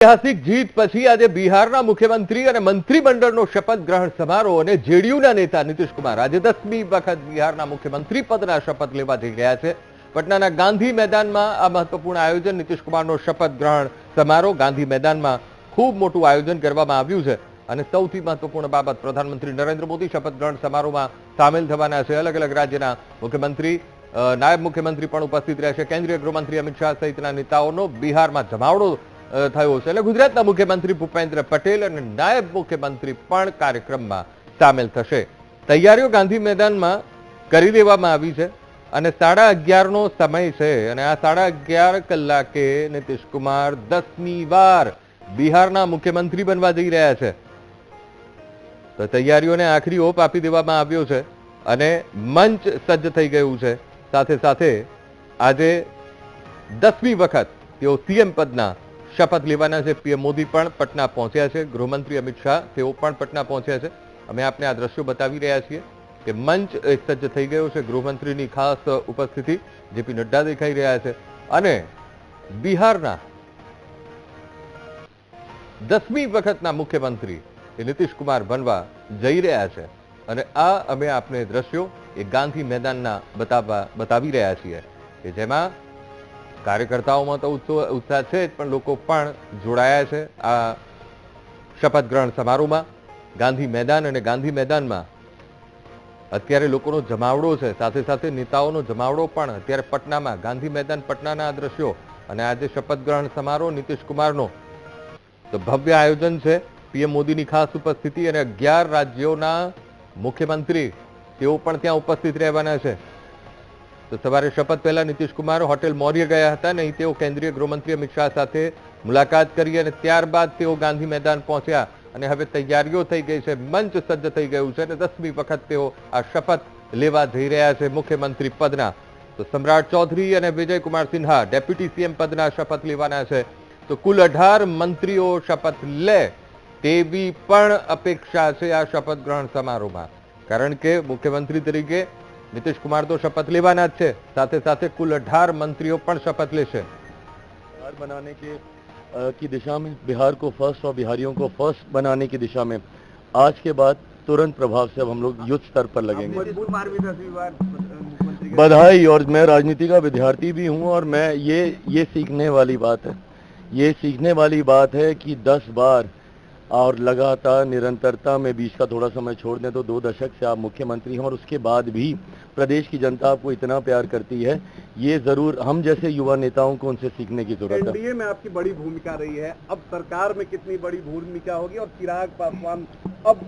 ઐતિહાસિક જીત પછી આજે બિહારના મુખ્યમંત્રી અને મંત્રીમંડળનો શપથ ગ્રહણ સમારોહ અને જેડીયુના નેતા કુમાર આજે દસમી વખત બિહારના મુખ્યમંત્રી પદના શપથ લેવા જઈ રહ્યા છે. પટનાના ગાંધી મેદાનમાં આ મહત્વપૂર્ણ આયોજન કુમારનો શપથ ગ્રહણ સમારોહ ગાંધી મેદાનમાં ખૂબ મોટું આયોજન કરવામાં આવ્યું છે. અને સૌથી મહત્વપૂર્ણ બાબત પ્રધાનમંત્રી નરેન્દ્ર મોદી શપથ ગ્રહણ સમારોહમાં સામેલ થવાના છે. અલગ અલગ રાજ્યના મુખ્યમંત્રી નાયબ મુખ્યમંત્રી પણ ઉપસ્થિત રહેશે. કેન્દ્રીય ગૃહમંત્રી અમિત શાહ સહિતના નેતાઓનો બિહારમાં જમાવડો થયો છે. એટલે ગુજરાતના મુખ્યમંત્રી ભૂપેન્દ્ર પટેલ અને નાયબ મુખ્યમંત્રી પણ કાર્યક્રમમાં સામેલ થશે. તૈયારીઓ ગાંધી મેદાનમાં કરી દેવામાં આવી છે અને સાડા અગિયારનો સમય છે અને આ સાડા અગિયાર કલાકે નીતિશ કુમાર દસમી વાર બિહારના મુખ્યમંત્રી બનવા જઈ રહ્યા છે. તો તૈયારીઓને આખરી ઓપ આપી દેવામાં આવ્યો છે અને મંચ સજ્જ થઈ ગયું છે. સાથે સાથે આજે દસમી વખત તેઓ સીએમ પદના શપથ લેવાના છે પીએમ મોદી પણ પટના પહોંચ્યા છે. ગૃહમંત્રી અમિત શાહ, તેઓ પણ પટના પહોંચ્યા છે. અમે આપને આ દ્રશ્યો બતાવી રહ્યા છીએ કે મંચ સજ્જ થઈ ગયો છે ગૃહમંત્રીની ખાસ ઉપસ્થિતિ. જેપી નડ્ડા દેખાઈ રહ્યા છે. અને બિહારના દસમી વખતના મુખ્યમંત્રી એ નીતિશકુમાર બનવા જઈ રહ્યા છે. અને આ અમે આપને દ્રશ્યો એ ગાંધી મેદાનના બતાવવા, બતાવી રહ્યા છીએ કે જેમાં કાર્યકર્તાઓમાં તો ઉત્સાહ છે પણ લોકો પણ જોડાયા છે આ શપથ ગ્રહણ સમારોહમાં. ગાંધી મેદાન અને ગાંધી મેદાનમાં અત્યારે લોકોનો જમાવડો છે. સાથે સાથે નેતાઓનો જમાવડો પણ. અત્યારે પટનામાં, ગાંધી મેદાન પટનાના આ દ્રશ્યો અને આજે શપથ ગ્રહણ સમારોહ નીતિશ કુમારનો. તો ભવ્ય આયોજન છે. પીએમ મોદીની ખાસ ઉપસ્થિતિ અને અગિયાર રાજ્યોના મુખ્યમંત્રી, તેઓ પણ ત્યાં ઉપસ્થિત રહેવાના છે. તો સવારે શપથ પહેલા નીતિશકુમાર હોટેલ મૌર્ય ગયા હતા નહીં તેઓ કેન્દ્રીય ગૃહમંત્રી અમિત શાહ સાથે મુલાકાત કરી અને ત્યારબાદ તેઓ ગાંધી મેદાન પહોંચ્યા અને હવે તૈયારીઓ થઈ ગઈ છે, મંચ સજ્જ થઈ ગયું છે અને દસમી વખત તેઓ આ શપથ લેવા જઈ રહ્યા છે મુખ્યમંત્રી પદના. તો સમ્રાટ ચૌધરી અને વિજયકુમાર સિન્હા ડેપ્યુટી સીએમ પદના શપથ લેવાના છે. તો કુલ અઢાર મંત્રીઓ શપથ લે તેવી પણ અપેક્ષા છે આ શપથ ગ્રહણ સમારોહમાં. કારણ કે મુખ્યમંત્રી તરીકે નીતિશ કુમાર તો શપથ લેવાના જ છે સાથે સાથે કુલ અઢાર મંત્રીઓ પણ શપથ લેશે बिहार बनाने के अ, की दिशा में बिहार को फर्स्ट और बिहारियों को फर्स्ट बनाने की दिशा में आज के बाद तुरंत प्रभाव से अब हम लोग युद्ध स्तर पर लगेंगे मजबूत बार भी दसवीं बार मुख्यमंत्री का बधाई और मैं राजनीति का विद्यार्थी भी हूं और मैं ये ये सीखने वाली बात है ये सीखने वाली बात है कि 10 बार और लगातार निरंतरता में बीच का थोड़ा समय छोड़ दें तो दो दशक से आप मुख्यमंत्री हैं और उसके बाद भी प्रदेश की जनता आपको इतना प्यार करती है ये ज़रूर हम जैसे युवा नेताओं को उनसे सीखने की ज़रूरत है। एनडीए में आपकी बड़ी भूमिका रही है अब सरकार में कितनी बड़ी भूमिका होगी और चिराग पासवान अब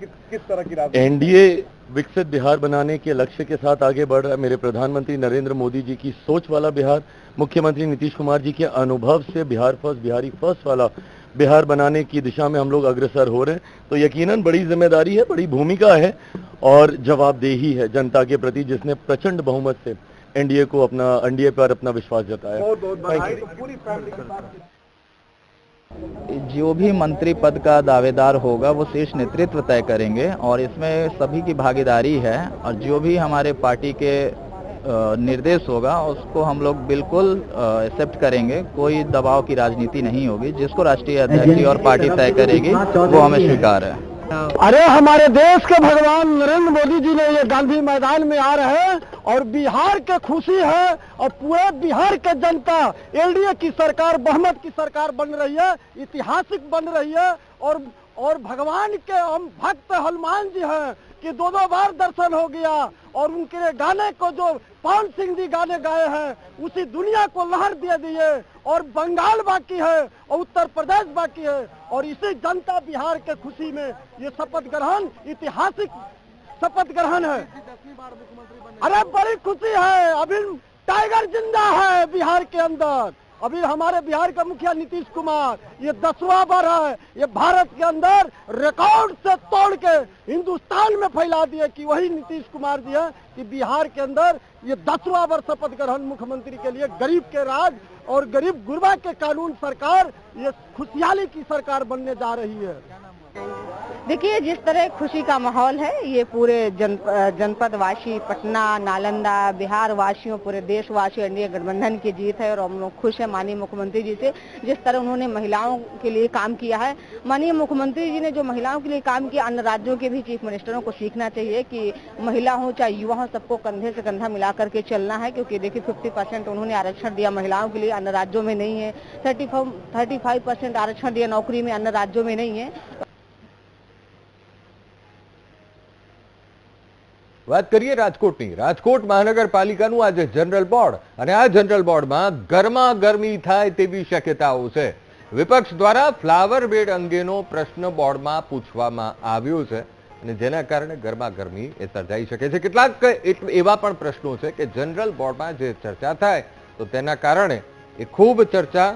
किस तरह की एनडीए विकसित बिहार बनाने के लक्ष्य के साथ आगे बढ़ रहा है। मेरे प्रधानमंत्री नरेंद्र मोदी जी की सोच वाला बिहार मुख्यमंत्री नीतीश कुमार जी के अनुभव से बिहार फ़र्स्ट बिहारी फ़र्स्ट वाला बिहार बनाने की दिशा में हम लोग अग्रसर हो रहे हैं। तो यकीनन बड़ी ज़िम्मेदारी है बड़ी भूमिका है और जवाबदेही है जनता के प्रति जिसने प्रचंड बहुमत से एनडीए को अपना एनडीए पर अपना विश्वास जताया। बहुत बहुत. तो पूरी फैमिली के साथ जो भी मंत्री पद का दावेदार होगा वो शीर्ष नेतृत्व तय करेंगे और इसमें सभी की भागीदारी है और जो भी हमारे पार्टी के निर्देश होगा, उसको हम लोग बिल्कुल एक्सेप्ट करेंगे। कोई दबाव की राजनीति नहीं होगी, जिसको राष्ट्रीय अध्यक्ष और पार्टी तय करेगी, वो हमें स्वीकार है। अरे, हमारे देश के भगवान नरेंद्र मोदी जी ने ये गांधी मैदान में आ रहे हैं और बिहार के खुशी है और पूरे बिहार के जनता एनडीए की सरकार, बहुमत की सरकार बन रही है ऐतिहासिक बन रही है और और भगवान के हम भक्त हनुमान जी हैं। कि दो दो बार दर्शन हो गया और उनके गाने को जो पवन सिंह जी गाने गाए हैं, उसी दुनिया को लहर दे दिए और बंगाल बाकी है और उत्तर प्रदेश बाकी है और इसी जनता बिहार के खुशी में ये शपथ ग्रहण, ऐतिहासिक शपथ ग्रहण है। अरे बड़ी खुशी है, अभी टाइगर ज़िंदा है बिहार के अंदर। अभी हमारे बिहार का मुखिया नीतीश कुमार, ये दसवां बार है, ये भारत के अंदर रिकॉर्ड से तोड़ के हिंदुस्तान में फैला दिए कि वही नीतीश कुमार जी है कि बिहार के अंदर ये दसवां बार शपथ ग्रहण मुख्यमंत्री के लिए गरीब के राज और गरीब गुरबा के कानून सरकार, ये खुशहाली की सरकार बनने जा रही है। देखिए, जिस तरह खुशी का माहौल है, ये पूरे जन जनपद वासी पटना, नालंदा बिहार वासियों पूरे देशवासियों, एनडीए गठबंधन की जीत है और हम लोग खुश है माननीय मुख्यमंत्री जी से। जिस तरह उन्होंने महिलाओं के लिए काम किया है, माननीय मुख्यमंत्री जी ने जो महिलाओं के लिए काम किया, अन्य राज्यों के भी चीफ मिनिस्टरों को सीखना चाहिए कि महिला हो चाहे युवा हो, सबको कंधे से कंधा मिला करके चलना है, क्योंकि देखिए फिफ्टी उन्होंने आरक्षण दिया महिलाओं के लिए, अन्य राज्यों में नहीं है। थर्टी आरक्षण दिया नौकरी में अन्य राज्यों में नहीं है। વાત કરીએ રાજકોટની. રાજકોટ મહાનગરપાલિકાનું આજે જનરલ બોર્ડ અને આ જનરલ બોર્ડમાં ગરમા ગરમી થાય તેવી શક્યતાઓ છે. વિપક્ષ દ્વારા ફ્લાવર બેડ અંગેનો પ્રશ્ન બોર્ડમાં પૂછવામાં આવ્યો છે અને જેના કારણે ગરમા ગરમી એ સર્જાઈ શકે છે. કેટલાક એવા પણ પ્રશ્નો છે કે જનરલ બોર્ડમાં જે ચર્ચા થાય તો તેના કારણે એ ખૂબ ચર્ચા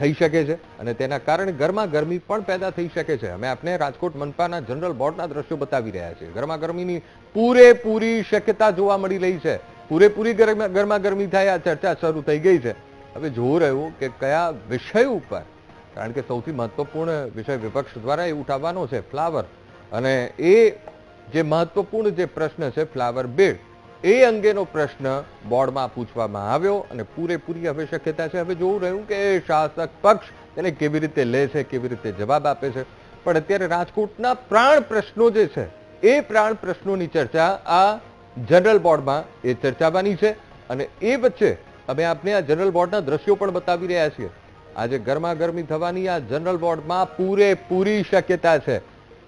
થઈ શકે છે અને તેના કારણે ગરમા ગરમી પણ પેદા થઈ શકે છે. અમે આપને રાજકોટ મનપાના જનરલ બોર્ડના દ્રશ્યો બતાવી રહ્યા છીએ. ગરમા ગરમીની પૂરેપૂરી શક્યતા જોવા મળી રહી છે. પૂરેપૂરી ગરમા ગરમા થાય, આ ચર્ચા શરૂ થઈ ગઈ છે. હવે જોવું રહ્યું કે કયા વિષય ઉપર, કારણ કે સૌથી મહત્વપૂર્ણ વિષય વિપક્ષ દ્વારા એ ઉઠાવવાનો છે, ફ્લાવર. અને એ જે મહત્વપૂર્ણ જે પ્રશ્ન છે, ફ્લાવર બેડ એ અંગેનો પ્રશ્ન બોર્ડમાં પૂછવામાં આવ્યો અને પૂરેપૂરી હવે શક્યતા છે. હવે જોવું રહ્યું કે શાસક પક્ષ તેને કેવી રીતે લે છે, કેવી રીતે જવાબ આપે છે. પણ અત્યારે રાજકોટના પ્રાણ પ્રશ્નો જે છે, એ પ્રાણ પ્રશ્નોની ચર્ચા આ જનરલ બોર્ડમાં એ ચર્ચાવાની છે. અને એ વચ્ચે અમે આપને આ જનરલ બોર્ડના દ્રશ્યો પણ બતાવી રહ્યા છીએ. આજે ગરમા ગરમી થવાની આ જનરલ બોર્ડમાં પૂરેપૂરી શક્યતા છે.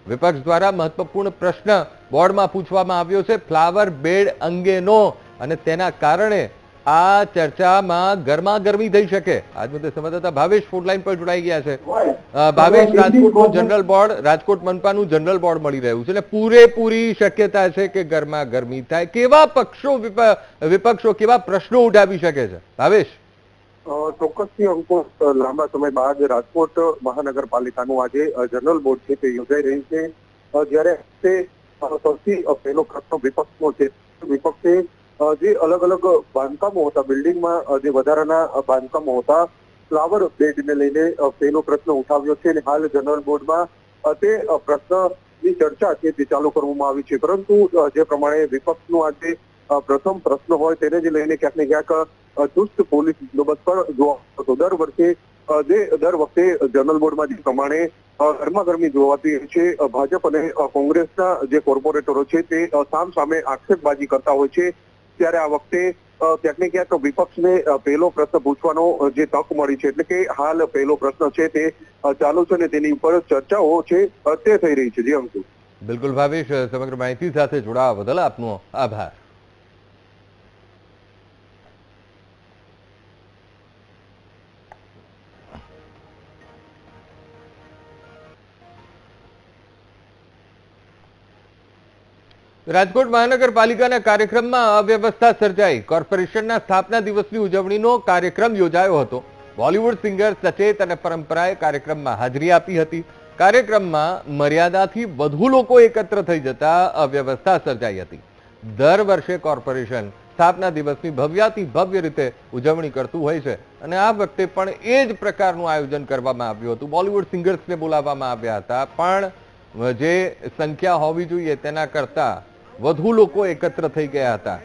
વિપક્ષ દ્વારા મહત્વપૂર્ણ પ્રશ્ન બોર્ડમાં પૂછવામાં આવ્યો છે, ફ્લાવર બેડ અંગેનો. અને તેના કારણે આ ચર્ચામાં ગરમા ગરમી થઈ શકે. આજ મુદ્દે સંવાદદાતા ભાવેશ ફોનલાઈન પર જોડાઈ ગયા છે. ભાવેશ, રાજકોટનું જનરલ બોર્ડ, રાજકોટ મનપાનું જનરલ બોર્ડ મળી રહ્યું છે. એટલે પૂરેપૂરી શક્યતા છે કે ગરમા ગરમી થાય. કેવા પક્ષો વિપક્ષો કેવા પ્રશ્નો ઉઠાવી શકે છે? ભાવેશ? ચોક્કસથી અંકુશ લાંબા સમય બાદ રાજકોટ મહાનગરપાલિકાનું આજે જનરલ બોર્ડ છે તે યોજાઈ રહ્યું છે. જ્યારે સૌથી પહેલો પ્રશ્ન વિપક્ષનો છે વિપક્ષે જે અલગ અલગ બાંધકામો હતા, બિલ્ડિંગમાં જે વધારાના બાંધકામો હતા, ફ્લાવર બેડને લઈને પહેલો પ્રશ્ન ઉઠાવ્યો છે અને હાલ જનરલ બોર્ડમાં તે પ્રશ્નની ચર્ચા છે તે ચાલુ કરવામાં આવી છે. પરંતુ જે પ્રમાણે વિપક્ષનો આજે પ્રથમ પ્રશ્ન હોય, તેને જ લઈને ક્યાંક ને ક્યાંક ચુસ્ત પોલીસ બંદોબસ્ત પણ જોવા દર વર્ષે જે દર વખતે જનરલ બોર્ડમાં જે પ્રમાણે ગરમાગરમી જોવાતી છે ભાજપ અને કોંગ્રેસના જે કોર્પોરેટરો છે તે સામ સામે આક્ષેપબાજી કરતા હોય છે. ત્યારે આ વખતે ક્યાંક ને ક્યાંક વિપક્ષને પહેલો પ્રશ્ન પૂછવાનો જે તક મળી છે, એટલે કે હાલ પહેલો પ્રશ્ન છે તે ચાલુ છે અને તેની ઉપર ચર્ચાઓ છે તે થઈ રહી છે. જી અંકુશ બિલકુલ ભાવેશ, સમગ્ર માહિતી સાથે જોડાવા બદલ આપનો આભાર. રાજકોટ મહાનગરપાલિકાના કાર્યક્રમમાં અવ્યવસ્થા સર્જાઈ. કોર્પોરેશનના સ્થાપના દિવસની ઉજવણીનો કાર્યક્રમ યોજાયો હતો. બોલિવૂડ સિંગર સચેત અને પરંપરાએ કાર્યક્રમમાં હાજરી આપી હતી. કાર્યક્રમમાં મર્યાદાથી વધુ લોકો એકત્ર થઈ જતા અવ્યવસ્થા સર્જાઈ હતી. દર વર્ષે કોર્પોરેશન સ્થાપના દિવસની ભવ્યાથી ભવ્ય રીતે ઉજવણી કરતું હોય છે અને આ વખતે પણ એ જ પ્રકારનું આયોજન કરવામાં આવ્યું હતું. બોલિવૂડ સિંગર્સને બોલાવવામાં આવ્યા હતા, પણ જે સંખ્યા હોવી જોઈએ તેના કરતા વધુ લોકો એકત્ર થઈ ગયા હતા.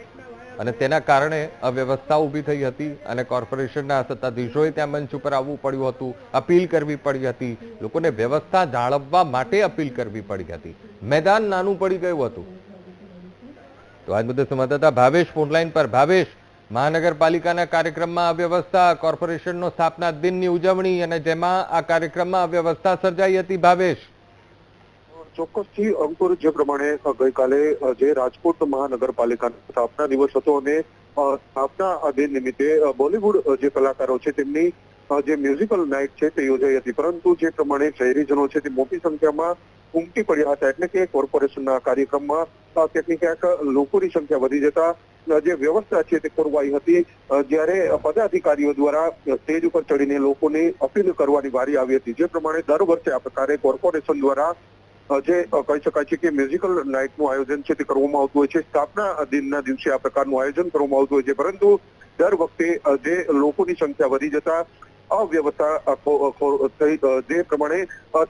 અને તેના કારણે અવ્યવસ્થા ઊભી થઈ હતી અને કોર્પોરેશનના સત્તાધીશોએ ત્યાં મંચ ઉપર આવવું પડ્યું હતું, અપીલ કરવી પડી હતી. લોકોને વ્યવસ્થા જાળવવા માટે અપીલ કરવી પડી હતી. મેદાન નાનું પડી ગયું હતું. તો આજ મુદ્દે સંવાદદાતા ભાવેશ ફોનલાઈન પર. ભાવેશ, મહાનગરપાલિકાના કાર્યક્રમમાં અવ્યવસ્થા, કોર્પોરેશનનો સ્થાપના દિનની ઉજવણી અને જેમાં આ કાર્યક્રમમાં અવ્યવસ્થા સર્જાઈ હતી. ભાવેશ ચોક્કસથી અંકુર જે પ્રમાણે ગઈકાલે જે રાજકોટ મહાનગરપાલિકાનો સ્થાપના દિવસ હતો અને સ્થાપના દિન નિમિત્તે બોલિવૂડ જે કલાકારો છે તેમની જે મ્યુઝિકલ નાઇટ છે તે યોજાઈ હતી. પરંતુ જે પ્રમાણે શહેરીજનો છે તે મોટી સંખ્યામાં ઉમટી પડ્યા હતા. એટલે કે કોર્પોરેશનના કાર્યક્રમમાં ક્યાંક ને ક્યાંક લોકોની સંખ્યા વધી જતા જે વ્યવસ્થા છે તે ખોરવાઈ હતી. જ્યારે પદાધિકારીઓ દ્વારા સ્ટેજ ઉપર ચડીને લોકોને અપીલ કરવાની વારી આવી હતી. જે પ્રમાણે દર વર્ષે આ પ્રકારે કોર્પોરેશન દ્વારા જે કહી શકાય છે કે મ્યુઝિકલ નાઇટનું આયોજન છે તે કરવામાં આવતું હોય છે. સ્થાપના દિનના દિવસે આ પ્રકારનું આયોજન કરવામાં આવતું હોય છે. પરંતુ દર વખતે જે લોકોની સંખ્યા વધી જતા અવ્યવસ્થા જે પ્રમાણે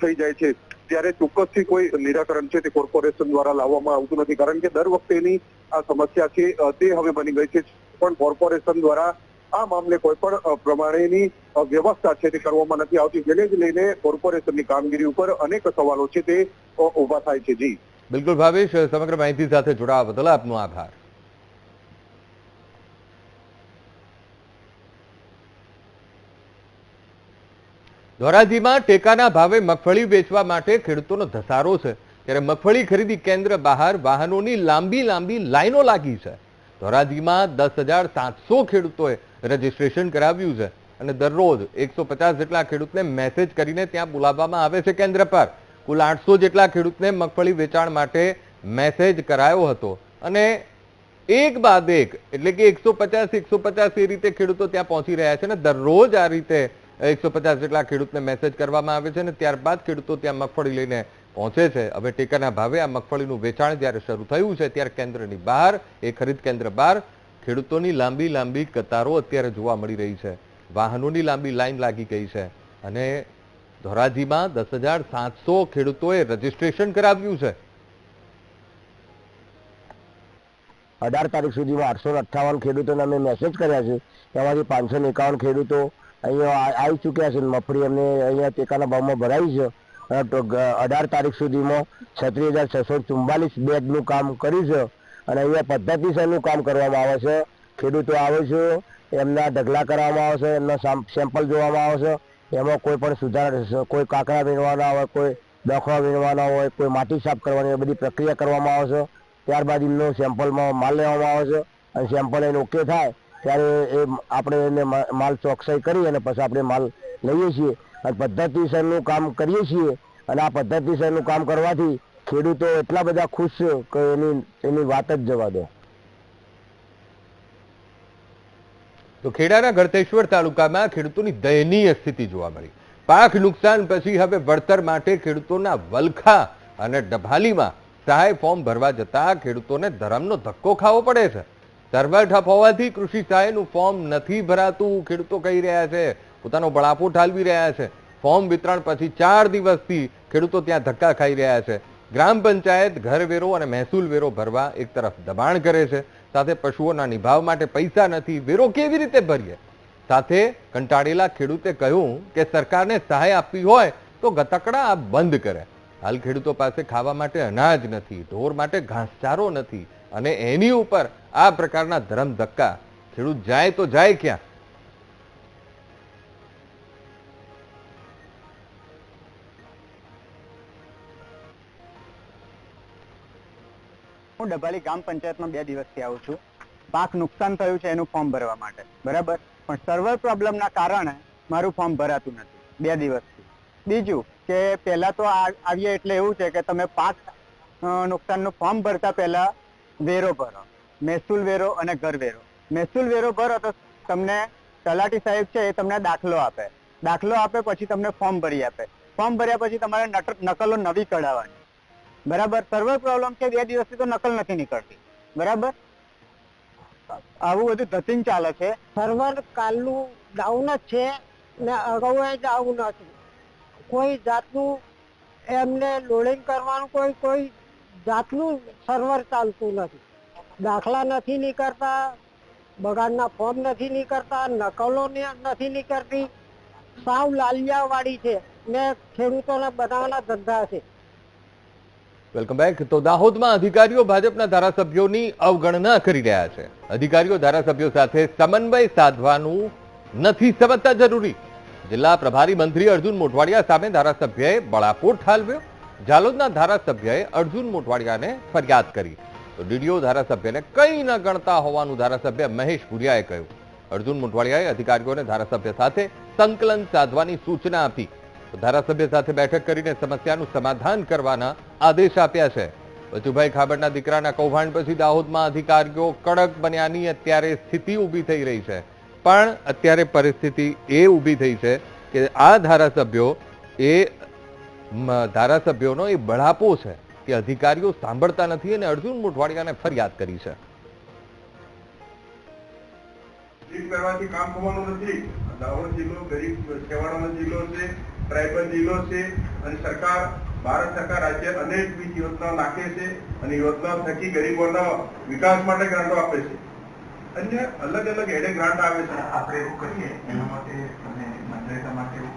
થઈ જાય છે. ત્યારે ચોક્કસથી કોઈ નિરાકરણ છે તે કોર્પોરેશન દ્વારા લાવવામાં આવતું નથી. કારણ કે દર વખતેની આ સમસ્યા છે તે હવે બની ગઈ છે. પણ કોર્પોરેશન દ્વારા આ મામલે કોઈ પણ પ્રમાણેની વ્યવસ્થા છે તે કરવામાં નથી આવતી. જેને જ લઈને કોર્પોરેશનની કામગીરી ઉપર અનેક સવાલો છે તે ઊભા થાય છે. જી. બિલકુલ ભાવેશ, સમગ્ર માહિતી સાથે જોડાવા બદલ આપનો આભાર. ધોરાજીમાં ટેકાના ભાવે મગફળી વેચવા માટે ખેડૂતોનો ધસારો છે. ત્યારે મગફળી ખરીદી કેન્દ્ર બહાર વાહનોની લાંબી લાંબી લાઈનો લાગી છે. ધોરાજીમાં દસ હજાર સાતસો ખેડૂતોએ રજીસ્ટ્રેશન કરાવ્યું છે. અને દરરોજ એકસો પચાસ જેટલા ખેડૂતને મેસેજ કરીને ત્યાં બોલાવવામાં આવે છે કેન્દ્ર પર. કુલ આઠસો જેટલા ખેડૂતને મગફળી વેચાણ માટે મેસેજ કરાયો હતો. અને એક બાદ એક, એટલે કે એકસો પચાસ એકસો પચાસ એ રીતે ખેડૂતો ત્યાં પહોંચી રહ્યા છે અને દરરોજ આ રીતે એકસો પચાસ જેટલા ખેડૂતને મેસેજ કરવામાં આવે છે અને ત્યારબાદ ખેડૂતો ત્યાં મગફળી લઈને પહોંચે છે. હવે ટેકાના ભાવે આ મગફળીનું વેચાણ જ્યારે શરૂ થયું છે, ત્યારે કેન્દ્રની બહાર, એ ખરીદ કેન્દ્ર બહાર ખેડૂતોની લાંબી લાંબી કતારો અત્યારે જોવા મળી રહી છે. વાહનોની લાંબી લાઈન લાગી ગઈ છે અને ધોરાજીમાં દસ હજાર સાતસો ખેડૂતોએ રજીસ્ટ્રેશન કરાવ્યું છે. અઢાર તારીખ સુધીમાં આઠસો અઠ્ઠાવન ખેડૂતોને અમે મેસેજ કર્યા છે એમાંથી પાંચસો એકાવન ખેડૂતો અહીંયા આવી ચૂક્યા છે મફળી અમને અહીંયા ટેકાના ભાવમાં ભરાઈ છે. અઢાર તારીખ સુધીમાં છત્રીસ હજાર છસો ચુમ્બાલીસ બેગનું કામ કર્યું છે અને અહીંયા પદ્ધતિસરનું કામ કરવામાં આવે છે. ખેડૂતો આવે છે, એમના ઢગલા કરવામાં આવે છે, એમના સેમ્પલ જોવામાં આવે છે. એમાં કોઈ પણ સુધાર, કોઈ કાંકરા વીણવાના હોય, કોઈ દખવા વીણવાના હોય, કોઈ માટી સાફ કરવાની હોય, બધી પ્રક્રિયા કરવામાં આવે છે. ત્યારબાદ એમનો સેમ્પલમાં માલ લેવામાં આવે છે અને સેમ્પલ એને ઓકે થાય, ત્યારે એ આપણે એને માલ ચોકસાઈ કરી અને પછી આપણે માલ લઈએ છીએ. પદ્ધતિસરનું કામ કરીએ છીએ અને આ પદ્ધતિસરનું કામ કરવાથી ખેડૂતો એટલા બધા ખુશ છે કે એની એની વાત જ જવા દો. તો ખેડાના ગળતેશ્વર તાલુકામાં ખેડૂતોની દયનીય સ્થિતિ જોવા મળી. પાક નુકસાન પછી હવે વળતર માટે ખેડૂતોના વલખા અને ડભાલીમાં સહાય ફોર્મ ભરવા જતા ખેડૂતોને ધરમનો ધક્કો ખાવો પડે છે. સર્વર ઠપ હોવાથી કૃષિ સહાયનું ફોર્મ નથી ભરાતું, ખેડૂતો કહી રહ્યા છે. પોતાનો બળાપો ઠાલવી રહ્યા છે. ફોર્મ વિતરણ પછી ચાર દિવસથી ખેડૂતો ત્યાં ધક્કા ખાઈ રહ્યા છે. ગ્રામ પંચાયત ઘર વેરો અને મહેસૂલ વેરો ભરવા એક તરફ દબાણ કરે છે. સાથે પશુઓના નિભાવ માટે પૈસા નથી. વેરો કેવી રીતે ભરીએ? સાથે કંટાળેલા ખેડૂતે કહ્યું કે સરકારને સહાય આપવી હોય તો ગતકડા આ બંધ કરે. હાલ ખેડૂતો પાસે ખાવા માટે અનાજ નથી, ઢોર માટે ઘાસચારો નથી અને એની ઉપર આ પ્રકારના ધરમ ધક્કા ખેડૂત જાય તો જાય ક્યાં? હું ડભાલી ગ્રામ પંચાયતમાં બે દિવસથી આવું છું. પાક નુકસાન થયું છે એનું ફોર્મ ભરવા માટે. બરાબર? પણ સર્વર પ્રોબ્લેમના કારણે મારું ફોર્મ ભરાતું નથી. બે દિવસથી. બીજું કે પહેલાં તો આવીએ એટલે એવું છે કે તમે પાક નુકસાનનું ફોર્મ ભરતા પહેલા વેરો ભરો. મહેસૂલ વેરો અને ઘર વેરો. મહેસૂલ વેરો ભરો તો તમને તલાટી સાહેબ છે એ તમને દાખલો આપે. દાખલો આપે પછી તમને ફોર્મ ભરી આપે. ફોર્મ ભર્યા પછી તમારે નકલો નવી કઢાવવાની. બરાબર? સર્વર પ્રોબ્લેમ છે, બે દિવસથી તો નકલ નથી નીકળતી. બરાબર? આવું બધું ધતિંગ ચાલે છે. સર્વર કાલનું ડાઉન જ છે, ને અગાઉ ડાઉન હતું કોઈ જાતનું એમને લોડિંગ કરવાનું કોઈ કોઈ જાતનું સર્વર ચાલતું નથી. દાખલા નથી નીકળતા, બગાડના ફોર્મ નથી નીકળતા, નકલો નથી નીકળતી. સાવ લાલિયાવાળી છે, ને ખેડૂતોના બનાવવાના ધંધા છે. વેલકમ બેક તો દાહોદમાં અધિકારીઓ ભાજપના ધારાસભ્યોની અવગણના કરી રહ્યા છે. અધિકારીઓ ધારાસભ્યો સાથે સમન્વય સાધવાનું નથી સમજતા જરૂરી. જિલ્લા પ્રભારી મંત્રી અર્જુન મોટવાડિયા સામે ધારાસભ્યએ બળાપોર ઠાલવ્યો. જાલોદના ધારાસભ્યએ અર્જુન મોટવાડિયાને ફરિયાદ કરી. તો ડીડીઓ ધારાસભ્યને કંઈ ન ગણતા હોવાનું ધારાસભ્ય મહેશ ભુરિયાએ કહ્યું. અર્જુન મોઢવાડિયાએ અધિકારીઓને ધારાસભ્ય સાથે સંકલન સાધવાની સૂચના આપી. ધારાસભ્ય સાથે બેઠક કરીને સમસ્યાનું સમાધાન કરવાના આદેશ આપ્યા છે. બચુભાઈ ખાબડના દીકરાના કૌભાંડ પછી દાહોદમાં અધિકારીઓ કડક બન્યાની અત્યારે સ્થિતિ ઊભી થઈ રહી છે. પણ અત્યારે પરિસ્થિતિ એ ઊભી થઈ છે કે આ ધારાસભ્યો એ ધારાસભ્યોનો એ બળાપો છે કે અધિકારીઓ સાંભળતા નથી અને અર્જુન મોઢવાડિયાને ફરિયાદ કરી છે. કરવાથી કામ થવાનું નથી. દાહોદ જિલ્લો ગરીબ છેવાડાનો જિલ્લો છે. ટ્રાઇબલ જિલ્લો છે અને સરકાર ભારત સરકાર રાજ્ય અનેકવિધ યોજનાઓ નાખે છે અને યોજનાઓ થકી ગરીબોના વિકાસ માટે ગ્રાન્ટો આપે છે. અન્ય અલગ અલગ એડે ગ્રાન્ટ આવે છે. આપણે એવું કરીએ એના માટે તમે મનરેગા માટે એવું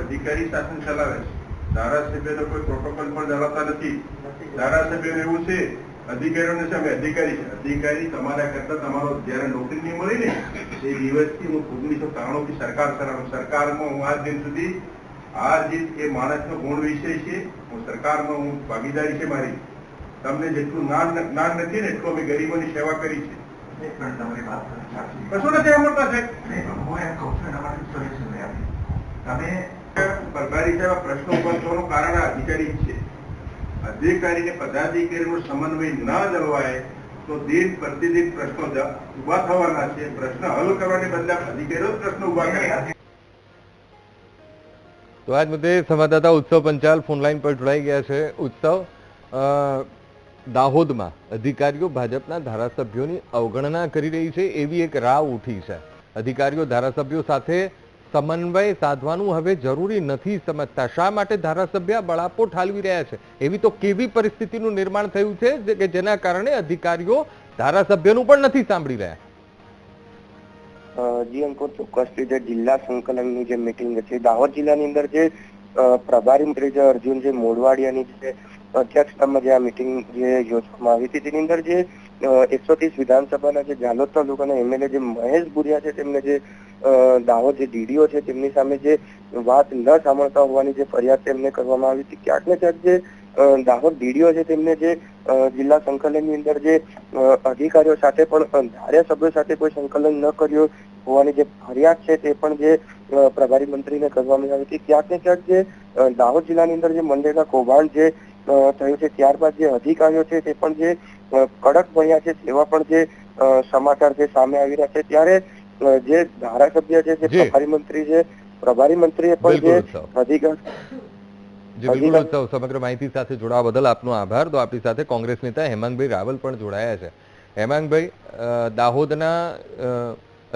અધિકારી શાસન ચલાવે છે. ધારાસભ્યનો કોઈ પ્રોટોકોલ પણ ધરાવતા નથી. ધારાસભ્યોને એવું છે અધિકારીઓને સામે અધિકારી છે. અધિકારી તમારા કરતા તમારો જયારે નોકરી નહીં મળી ને એ દિવસથી હું ઓગણીસો ત્રાણું થી સરકાર કરાવું. સરકારમાં હું આજ દિન સુધી આ જે એ માણસનો ગુણ વિષય છે. હું સરકારમાં હું ભાગીદારી છે મારી. તમને જેટલું જ્ઞાન નથી ને એટલું અમે ગરીબોની સેવા કરી છે. કશું નથી સાહેબ. એમ. તમે સાહેબ આ પ્રશ્ન ઊભા થવાનું કારણ આ અધિકારી છે. અધિકારી ને પદાધિકારીનો સમન્વય ન જળવાય, તો દિન પ્રતિદિન પ્રશ્નો ઊભા થવાના છે. પ્રશ્ન હલ કરવાને બદલે અધિકારીઓ પ્રશ્ન ઊભા કરે તો આજ મુદ્દે સંવાદદાતા ઉત્સવ પંચાલ ફોનલાઈન પર જોડાઈ ગયા છે. ઉત્સવ દાહોદમાં અધિકારીઓ ભાજપના ધારાસભ્યોની અવગણના કરી રહી છે. એવી એક રાવ ઉઠી છે. અધિકારીઓ ધારાસભ્યો સાથે સમન્વય સાધવાનું હવે જરૂરી નથી સમજતા. શા માટે ધારાસભ્ય બળાપો ઠાલવી રહ્યા છે? એવી તો કેવી પરિસ્થિતિનું નિર્માણ થયું છે કે જેના કારણે અધિકારીઓ ધારાસભ્યનું પણ નથી સાંભળી રહ્યા? જી અંકુર ચોક્કસ રીતે જિલ્લા સંકલનની જે મિટિંગ છે, દાહોદ જિલ્લાની અંદર જે પ્રભારી મંત્રી અર્જુન જે મોડવાડિયાની જે અધ્યક્ષતામાં જે આ મિટિંગ જે યોજવામાં આવી હતી, તેની અંદર જે એકસો ત્રીસ વિધાનસભાના જે જાલોદ તાલુકાના એમએલએ જે મહેશ ભુરિયા છે, તેમને જે દાહોદ જે ડીડીઓ છે, તેમની સામે જે વાત ન સાંભળતા હોવાની જે ફરિયાદ તેમને કરવામાં આવી હતી, ક્યાંક ને ક્યાંક જે દાહોદ ડીડીઓ છે, તેમને જે જિલ્લા સંકલનની અંદર જે અધિકારીઓ સાથે પણ ધાર્યા ધારાસભ્યો સાથે કોઈ સંકલન ન કર્યું હોવાની જે ફરિયાદ છે, તે પણ જે પ્રભારી મંત્રીને કરવામાં આવી હતી. ક્યાંક ને ક્યાંક જે દાહોદ જિલ્લાની અંદર જે મંદિરના કૌભાંડ જે થયું છે, ત્યારબાદ જે અધિકારીઓ છે, તે પણ જે કડક બન્યા છે તેવા પણ જે સમાચાર જે સામે આવી રહ્યા છે ત્યારે જે ધારાસભ્ય છે જે પ્રભારી મંત્રી છે પ્રભારી મંત્રીએ પણ જે. અધિકાર જે બિલકુલ ઉત્સવ સમગ્ર માહિતી સાથે જોડાવા બદલ આપનો આભાર. તો આપણી સાથે કોંગ્રેસ નેતા હેમાંગભાઈ રાવલ પણ જોડાયા છે. હેમાંગભાઈ દાહોદના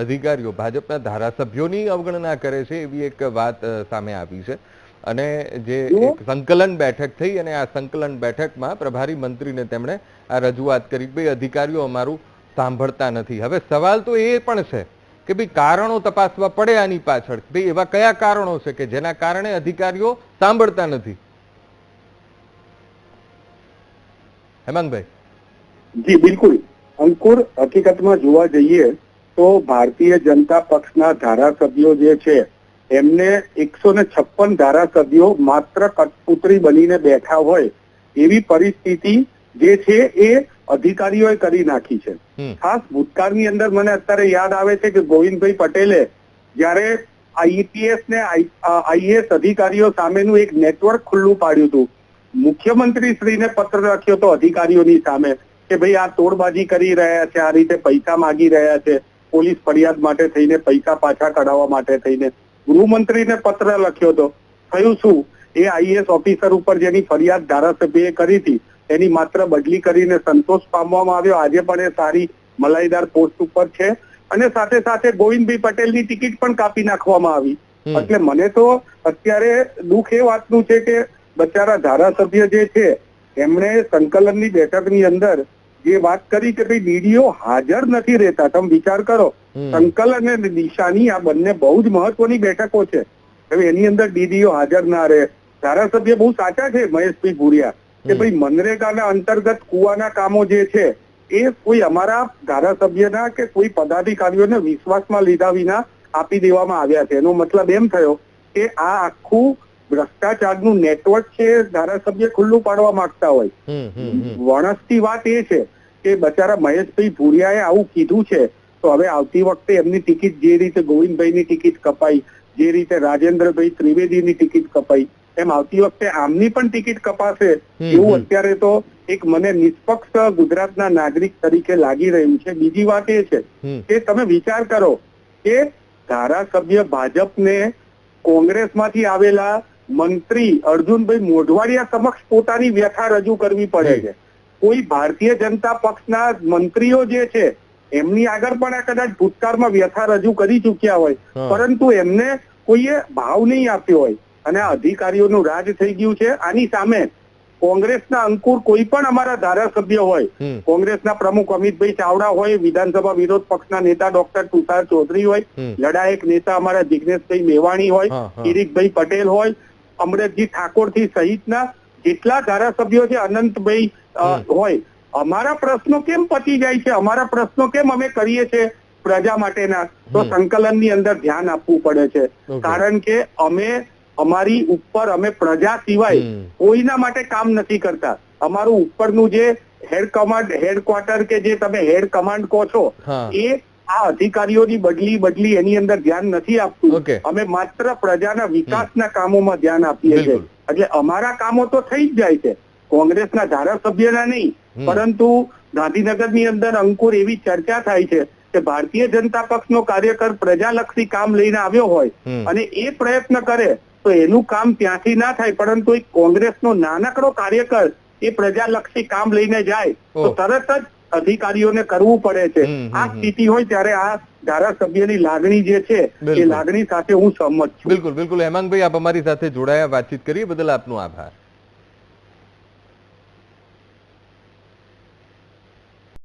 અધિકારીઓ ભાજપના ધારાસભ્યોની અવગણના કરે છે એવી એક વાત સામે આવી છે. અને જે એક સંકલન બેઠક થઈ અને આ સંકલન બેઠકમાં પ્રભારી મંત્રીને તેમણે આ રજૂઆત કરી કે ભાઈ અધિકારીઓ અમારું સાંભળતા નથી. હવે સવાલ તો એ પણ છે કે ભાઈ કારણો તપાસવા પડે આની પાછળ. ભાઈ એવા કયા કારણો છે કે જેના કારણે અધિકારીઓ સાંભળતા નથી? હેમાંગભાઈ. જી બિલકુલ. અંકુર હકીકતમાં જોવા જઈએ તો ભારતીય જનતા પક્ષના ધારાસભ્યો જે છે એમને એકસો ને છપ્પન ધારાસભ્યો માત્ર કઠપુતળી બનીને બેઠા હોય એવી પરિસ્થિતિ જે છે એ અધિકારીઓએ કરી નાખી છે. ખાસ ભૂતકાળની અંદર મને અત્યારે યાદ આવે છે કે ગોવિંદભાઈ પટેલે જ્યારે આઈપીએસ ને આઈએસ અધિકારીઓ સામેનું એક નેટવર્ક ખુલ્લું પાડ્યું હતું મુખ્યમંત્રી શ્રીને પત્ર લખ્યો હતો અધિકારીઓની સામે કે ભાઈ આ તોડબાજી કરી રહ્યા છે આ રીતે પૈસા માગી રહ્યા છે પોલીસ ફરિયાદ માટે થઈને પૈસા પાછા કઢાવવા માટે થઈને. ગૃહમંત્રીને પત્ર લખ્યો હતો. થયું શું? એ આઈએસ ઓફિસર ઉપર જેની ફરિયાદ ધારાસભ્યએ કરી હતી એની માત્ર બદલી કરીને સંતોષ પામવામાં આવ્યો. આજે પણ એ સારી મલાઈદાર પોસ્ટ ઉપર છે. અને સાથે સાથે ગોવિંદભાઈ પટેલની ટિકિટ પણ કાપી નાખવામાં આવી. એટલે મને તો અત્યારે દુઃખ એ વાતનું છે કે બચારા ધારાસભ્ય જે છે એમણે સંકલનની બેઠકની અંદર જે વાત કરી કે ભાઈ ડીડીઓ હાજર નથી રહેતા. તમે વિચાર કરો. સંકલન અને નિશાની આ બંને બહુ જ મહત્વની બેઠકો છે. હવે એની અંદર ડીડીઓ હાજર ના રહે. ધારાસભ્ય બહુ સાચા છે મહેશભાઈ ભુરિયા. કે. ભાઈ મનરેગાના અંતર્ગત કુવાના કામો જે છે એ કોઈ અમારા ધારાસભ્યના કે કોઈ પદાધિકારીઓને વિશ્વાસમાં લીધા વિના આપી દેવામાં આવ્યા છે. એનો મતલબ એમ થયો કે આ આખું ભ્રષ્ટાચારનું નેટવર્ક છે ધારાસભ્ય ખુલ્લું પાડવા માંગતા હોય. વણસતી વાત એ છે કે બચારા મહેશભાઈ ભુરિયાએ આવું કીધું છે તો હવે આવતી વખતે એમની ટિકિટ જે રીતે ગોવિંદભાઈની ટિકિટ કપાઈ જે રીતે રાજેન્દ્રભાઈ ત્રિવેદીની ટિકિટ કપાઈ એમ આવતી વખતે આમની પણ ટિકિટ કપાશે એવું અત્યારે તો એક મને નિષ્પક્ષ ગુજરાતના નાગરિક તરીકે લાગી રહ્યું છે. બીજી વાત એ છે કે તમે વિચાર કરો કે ધારાસભ્ય ભાજપને કોંગ્રેસમાંથી આવેલા મંત્રી અર્જુનભાઈ મોઢવાડિયા સમક્ષ પોતાની વ્યથા રજૂ કરવી પડે છે. કોઈ ભારતીય જનતા પક્ષના મંત્રીઓ જે છે એમની આગળ પણ આ કદાચ ભૂતકાળમાં વ્યથા રજૂ કરી ચૂક્યા હોય. પરંતુ એમને કોઈએ ભાવ નહીં આપ્યો હોય. અને આ અધિકારીઓનું રાજ થઈ ગયું છે. આની સામે કોંગ્રેસના અંકુર કોઈ પણ અમારા ધારાસભ્ય હોય કોંગ્રેસના પ્રમુખ અમિતભાઈ ચાવડા હોય વિધાનસભા વિરોધ પક્ષના નેતા ડોક્ટર તુષાર ચૌધરી હોય. લડાયક નેતા અમારા જિગ્નેશભાઈ મેવાણી હોય. કિરીટભાઈ પટેલ હોય અમરેશજી ઠાકોરથી સહિતના જેટલા ધારાસભ્યો છે અનંતભાઈ હોય. અમારા પ્રશ્નો કેમ પતી જાય છે? અમારા પ્રશ્નો કેમ અમે કરીએ છીએ પ્રજા માટેના? તો સંકલન સંકલનની અંદર ધ્યાન આપવું પડે છે. કારણ કે અમે અમારી ઉપર અમે પ્રજા સિવાય. કોઈના માટે કામ નથી કરતા. અમારું ઉપરનું જે હેડ કમાન્ડ હેડક્વાર્ટર કે જે તમે હેડ કમાન્ડ કહો છો એ આ અધિકારીઓની બદલી બદલી એની અંદર ધ્યાન નથી આપતું. અમે માત્ર પ્રજાના વિકાસના કામોમાં ધ્યાન આપીએ છીએ. એટલે અમારા કામો તો થઈ જ જાય છે. કોંગ્રેસના ધારાસભ્યના નહીં. પરંતુ ગાંધીનગરની અંદર અંકુર એવી ચર્ચા થાય છે કે ભારતીય જનતા પક્ષનો કાર્યકર પ્રજાલક્ષી કામ લઈને આવ્યો હોય અને એ પ્રયત્ન કરે તો એનું કામ ત્યાંથી ના થાય પરંતુ એક કોંગ્રેસનો નાનકડો કાર્યકર એ પ્રજાલક્ષી કામ લઈને જાય તો તરત જ અધિકારીઓને કરવું પડે છે. આ સ્થિતિ હોય ત્યારે આ ધારાસભ્યની લાગણી જે છે એ લાગણી સાથે હું સહમત છું. બિલકુલ બિલકુલ. હેમાંગભાઈ આપ અમારી સાથે જોડાયા વાતચીત કરી બદલ આપનો આભાર.